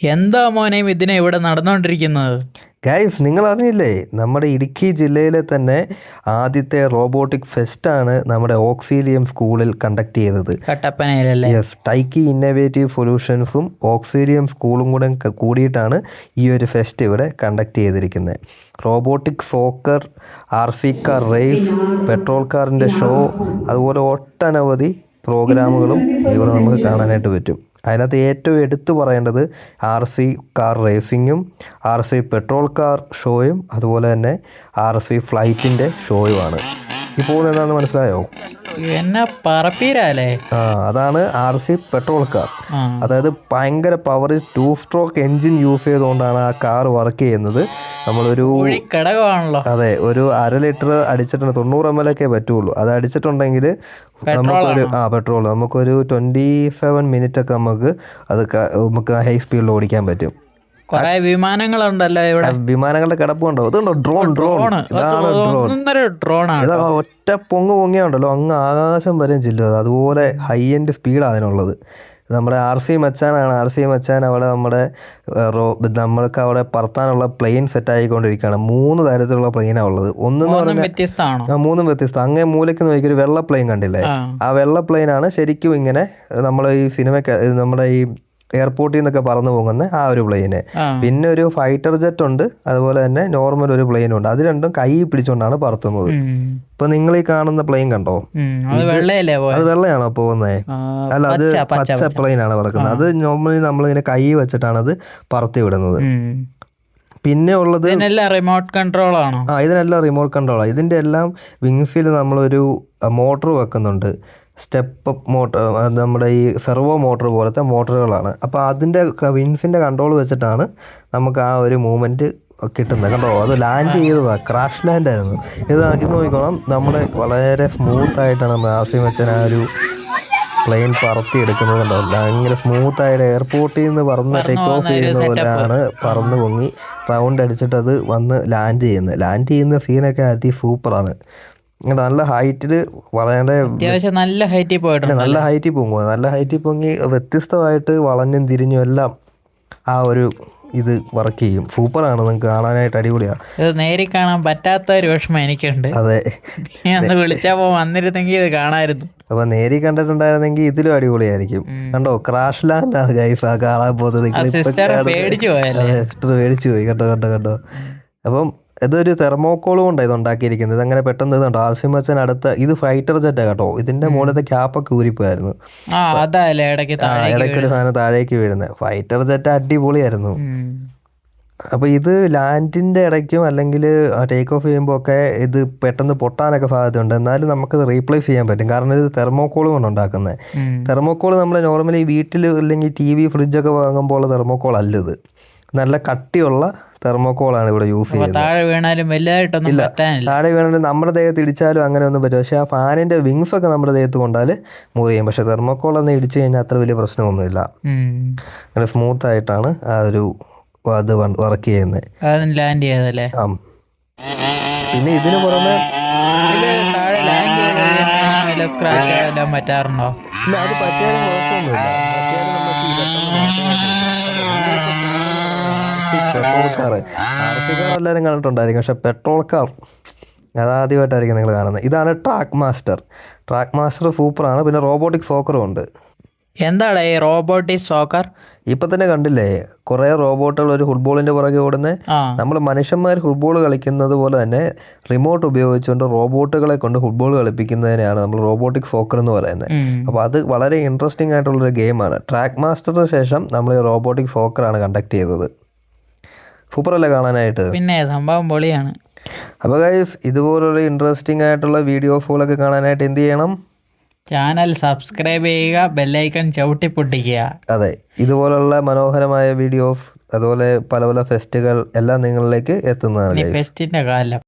എന്താ മോനെയും ഇതിനെ ഇവിടെ നടന്നുകൊണ്ടിരിക്കുന്നത് ഗൈസ് നിങ്ങൾ അറിഞ്ഞില്ലേ നമ്മുടെ ഇടുക്കി ജില്ലയിലെ തന്നെ ആദ്യത്തെ റോബോട്ടിക് ഫെസ്റ്റ് ആണ് നമ്മുടെ ഓക്സീലിയം സ്കൂളിൽ കണ്ടക്ട് ചെയ്തത്. കട്ടപ്പനയിലല്ലേ? യെസ് ടൈക്കി ഇന്നവേറ്റീവ് സൊല്യൂഷൻസും ഓക്സീലിയം സ്കൂളും കൂടെ കൂടിയിട്ടാണ് ഈ ഒരു ഫെസ്റ്റ് ഇവിടെ കണ്ടക്ട് ചെയ്തിരിക്കുന്നത്. Robotic soccer R C car race petrol കാറിന്റെ ഷോ അതുപോലെ ഒട്ടനവധി പ്രോഗ്രാമുകളും ഇവിടെ നമുക്ക് കാണാനായിട്ട് പറ്റും. അതിനകത്ത് ഏറ്റവും എടുത്തു പറയേണ്ടത് ആർ സി കാർ റേസിങ്ങും ആർ സി പെട്രോൾ കാർ ഷോയും അതുപോലെ തന്നെ ആർ സി ഫ്ലൈറ്റിന്റെ ഷോയുമാണ്. ഇപ്പോൾ എന്താണെന്ന് മനസ്സിലായോ? എന്നെ പറപ്പീരല്ലേ അതാണ് ആർ സി പെട്രോൾ കാർ അതായത് ഭയങ്കര power two stroke engine use ചെയ്തുകൊണ്ടാണ് ആ കാർ വർക്ക് ചെയ്യുന്നത്. നമ്മളൊരു ഘടകമാണല്ലോ അതെ ഒരു അര ലിറ്റർ അടിച്ചിട്ടുണ്ട്. തൊണ്ണൂറ് എം എൽ ഒക്കെ പറ്റുള്ളൂ. അത് അടിച്ചിട്ടുണ്ടെങ്കിൽ നമുക്കൊരു ആ പെട്രോൾ നമുക്കൊരു ട്വന്റി സെവൻ മിനിറ്റ് ഒക്കെ നമുക്ക് അത് നമുക്ക് ഹൈ സ്പീഡിൽ ഓടിക്കാൻ പറ്റും. കൊറേ വിമാനങ്ങളുണ്ടല്ലോ ഇവിടെ. വിമാനങ്ങളുടെ കിടപ്പുണ്ടോ? ഇതുണ്ടോ? ഡ്രോൺ ഡ്രോൺ ഇതാണ് ഡ്രോൺ ഒറ്റ പൊങ്ങ് പൊങ്ങിയുണ്ടല്ലോ. അങ്ങ് ആകാശം വരെയും ചെല്ലും അത് അതുപോലെ ഹൈ എൻഡ് സ്പീഡാണ് അതിനുള്ളത്. നമ്മുടെ ആർ സി മച്ചാനാണ്. ആർ സി മച്ചാൻ അവിടെ നമ്മുടെ റോ നമ്മൾക്ക് അവിടെ പറത്താനുള്ള പ്ലെയിൻ സെറ്റ് ആയിക്കൊണ്ടിരിക്കുകയാണ്. മൂന്ന് തരത്തിലുള്ള പ്ലെയിനാണ് ഉള്ളത്. ഒന്നെന്ന് ഒന്നും പറഞ്ഞാൽ മൂന്നും വ്യത്യസ്തം. അങ്ങേ മൂലയ്ക്ക് നോക്കി ഒരു വെള്ള പ്ലെയിൻ കണ്ടില്ലേ? ആ. വെള്ള പ്ലെയിനാണ് ശരിക്കും ഇങ്ങനെ നമ്മൾ ഈ സിനിമയ്ക്ക് നമ്മുടെ ഈ എയർപോർട്ടിൽ നിന്നൊക്കെ പറന്നു പോകുന്ന ആ ഒരു പ്ലെയിന് പിന്നെ ഒരു ഫൈറ്റർ ജെറ്റ് ഉണ്ട്. അതുപോലെ തന്നെ നോർമൽ ഒരു പ്ലെയിൻ ഉണ്ട്. അത് രണ്ടും കൈ പിടിച്ചുകൊണ്ടാണ് പറത്തുന്നത്. ഇപ്പൊ നിങ്ങൾ ഈ കാണുന്ന പ്ലെയിൻ കണ്ടോ? അത് വെള്ളയാണോ പോകുന്നത് അല്ല അത് പച്ച പ്ലെയിൻ ആണ് പറക്കുന്നത്. അത് നോർമലി നമ്മൾ നമ്മളിങ്ങനെ കൈ വെച്ചിട്ടാണ് അത് പറത്തി വിടുന്നത്. പിന്നെ ഉള്ളത് റിമോട്ട് കൺട്രോൾ ആണോ? ആ ഇതിനെല്ലാം റിമോട്ട് കൺട്രോളാണ് ഇതിന്റെ എല്ലാം വിങ്സിൽ നമ്മളൊരു മോട്ടർ വെക്കുന്നുണ്ട്. സ്റ്റെപ്പ് മോട്ടർ നമ്മുടെ ഈ സെർവോ മോട്ടർ പോലത്തെ മോട്ടറുകളാണ്. അപ്പോൾ അതിന്റെ വിങ്സിന്റെ കൺട്രോൾ വെച്ചിട്ടാണ് നമുക്ക് ആ ഒരു മൂവ്മെന്റ് കിട്ടുന്നത്. കണ്ടോ? അത് ലാൻഡ് ചെയ്തതാണ് ക്രാഷ് ലാൻഡ് ആയിരുന്നു. ഇത് ഇത് നോക്കിക്കോണം. നമ്മുടെ വളരെ സ്മൂത്ത് ആയിട്ടാണ് നമ്മൾ ആസിം വെച്ചാൽ ആ ഒരു പ്ലെയിൻ പറത്തി എടുക്കുന്നത് കണ്ടോ? ഭയങ്കര സ്മൂത്ത് ആയിട്ട് എയർപോർട്ടിൽ നിന്ന് പറന്ന് ടേക്ക് ഓഫ് ചെയ്യുന്ന പോലെയാണ് പറന്ന് പൊങ്ങി. റൗണ്ട് അടിച്ചിട്ട് അത് വന്ന് ലാൻഡ് ചെയ്യുന്നത്. ലാൻഡ് ചെയ്യുന്ന സീനൊക്കെ അതി സൂപ്പറാണ്. നല്ല ഹൈറ്റിൽ വളരെ അത്യാവശ്യം നല്ല ഹൈറ്റിൽ പോയിട്ടുണ്ട്. നല്ല ഹൈറ്റിൽ പോകും നല്ല ഹൈറ്റിൽ പൊങ്ങി വ്യത്യസ്തമായിട്ട് വളഞ്ഞും തിരിഞ്ഞും എല്ലാം ആ ഒരു ഇത് വർക്ക് ചെയ്യും. സൂപ്പറാണ്. നിങ്ങൾക്ക് കാണാനായിട്ട് അടിപൊളിയാണ് ഇത് നേരിൽ കാണാൻ പറ്റാത്ത ഒരു വിഷമം എനിക്കുണ്ട്. അതെ. അന്ന് വിളിച്ചപ്പോ വന്നിരുന്നെങ്കിൽ ഇത് കാണാമായിരുന്നു അപ്പൊ നേരി കണ്ടിട്ടുണ്ടായിരുന്നെങ്കിൽ ഇതിലും അടിപൊളിയായിരിക്കും. കണ്ടോ? ക്രാഷ് ലാൻഡ് ആണ് ഗൈഫ് ആ കാണാൻ പോകുന്നത്. പേടിച്ചു പോയി. കണ്ടോ കണ്ടോ കണ്ടോ? അപ്പം ഇതൊരു തെർമോക്കോൾ കൊണ്ടാണ് ഇത് ഉണ്ടാക്കിയിരിക്കുന്നത്. ഇതങ്ങനെ പെട്ടെന്ന് ഇതുണ്ട്. ആൽസിം ആർസിമച്ചൻ അടുത്ത ഇത് ഫൈറ്റർ ജെറ്റാണ് കേട്ടോ. ഇതിന്റെ മുകളിലത്തെ ക്യാപ്പൊക്കെ ഊരിപ്പോയായിരുന്നു. ഇടയ്ക്കൊരു സാധനം താഴേക്ക് വീഴുന്നത്. ഫൈറ്റർ ജെറ്റ് അടിപൊളിയായിരുന്നു. അപ്പൊ അപ്പോൾ ഇത് ലാൻഡിന്റെ ഇടയ്ക്കും അല്ലെങ്കിൽ ടേക്ക് ഓഫ് ചെയ്യുമ്പോൾ ഒക്കെ ഇത് പെട്ടെന്ന് പൊട്ടാനൊക്കെ സാധ്യതയുണ്ട്. എന്നാലും നമുക്കത് റീപ്ലേസ് ചെയ്യാൻ പറ്റും. കാരണം ഇത് തെർമോക്കോൾ കൊണ്ട് ഉണ്ടാക്കുന്നത്. തെർമോക്കോൾ നമ്മൾ നോർമലി വീട്ടിൽ അല്ലെങ്കിൽ ടി വി ഫ്രിഡ്ജൊക്കെ വാങ്ങുമ്പോൾ തെർമോക്കോൾ അല്ല ഇത്. നല്ല കട്ടിയുള്ള തെർമോക്കോളാണ് ഇവിടെ യൂസ് ചെയ്യുന്നത്. താഴെ വീണാലും വലുതായിട്ടൊന്നും പറ്റാനില്ല താഴെ വീണാലും നമ്മുടെ ദേഹത്ത് ഇടിച്ചാലും അങ്ങനെ ഒന്നും പറ്റും പക്ഷേ ആ ഫാനിന്റെ വിങ്സ് ഒക്കെ നമ്മുടെ ദേഹത്ത് കൊണ്ടാൽ ചെയ്യും. പക്ഷെ തെർമോക്കോൾ ഒന്ന് ഇടിച്ചു കഴിഞ്ഞാൽ അത്ര വലിയ പ്രശ്നമൊന്നുമില്ല. അങ്ങനെ സ്മൂത്ത് ആയിട്ടാണ് ആ ഒരു അത് വർക്ക് ചെയ്യുന്നത്. ലാൻഡ് ചെയ്തല്ലേ ആ പിന്നെ ഇതിന് പുറമെ സ്ക്രാച്ച് എല്ലാം പറ്റാറുണ്ടോ ഇല്ല അത് പറ്റിയാലും കുഴപ്പമൊന്നുമില്ല പറ്റിയാലും നമുക്ക് ഈ പെട്ടെന്ന് മാറ്റാൻ petrol car. R C car എല്ലാവരും കണ്ടിട്ടുണ്ടായിരിക്കും. പക്ഷെ പെട്രോൾ കാർ അതാദ്യമായിട്ടായിരിക്കും നിങ്ങൾ കാണുന്നത്. ഇതാണ് ട്രാക്ക് മാസ്റ്റർ. ട്രാക്ക് മാസ്റ്റർ സൂപ്പറാണ്. പിന്നെ റോബോട്ടിക് സോക്കറും ഉണ്ട്. എന്താണ് ഈ റോബോട്ടിക് സോക്കർ? ഇപ്പൊ തന്നെ കണ്ടില്ലേ? കുറെ റോബോട്ടുകൾ ഒരു ഫുട്ബോളിന്റെ പുറകെ ഓടുന്നത് നമ്മൾ മനുഷ്യന്മാർ ഫുട്ബോൾ കളിക്കുന്നത് പോലെ തന്നെ റിമോട്ട് ഉപയോഗിച്ചുകൊണ്ട് റോബോട്ടുകളെ കൊണ്ട് ഫുട്ബോൾ കളിപ്പിക്കുന്നതിനെയാണ് നമ്മൾ റോബോട്ടിക് സോക്കർ എന്ന് പറയുന്നത്. അപ്പൊ അപ്പോൾ അത് വളരെ ഇൻട്രസ്റ്റിംഗ് ആയിട്ടുള്ള ഒരു ഗെയിമാണ്. ട്രാക്ക് മാസ്റ്ററിന് ശേഷം നമ്മൾ ഈ റോബോട്ടിക് സോക്കറാണ് കണ്ടക്ട് ചെയ്തത്. സൂപ്പറല്ലേ കാണാനായിട്ട്? പിന്നെ സംഭവം പൊളിയാണ്. അപ്പോൾ ഗൈസ് ഇതുപോലുള്ള ഇൻട്രസ്റ്റിംഗ് ആയിട്ടുള്ള വീഡിയോസുകളൊക്കെ കാണാനായിട്ട് എന്ത് ചെയ്യണം? ചാനൽ സബ്സ്ക്രൈബ് ചെയ്യുക ബെല്ലൈക്കൺ ചവിട്ടി പൊട്ടിക്കുക അതെ ഇതുപോലുള്ള മനോഹരമായ വീഡിയോസ് അതുപോലെ പല പല ഫെസ്റ്റുകൾ എല്ലാം നിങ്ങളിലേക്ക് എത്തുന്നതാണ് ഫെസ്റ്റിന്റെ. ഫെസ്റ്റിന്റെ കാലം.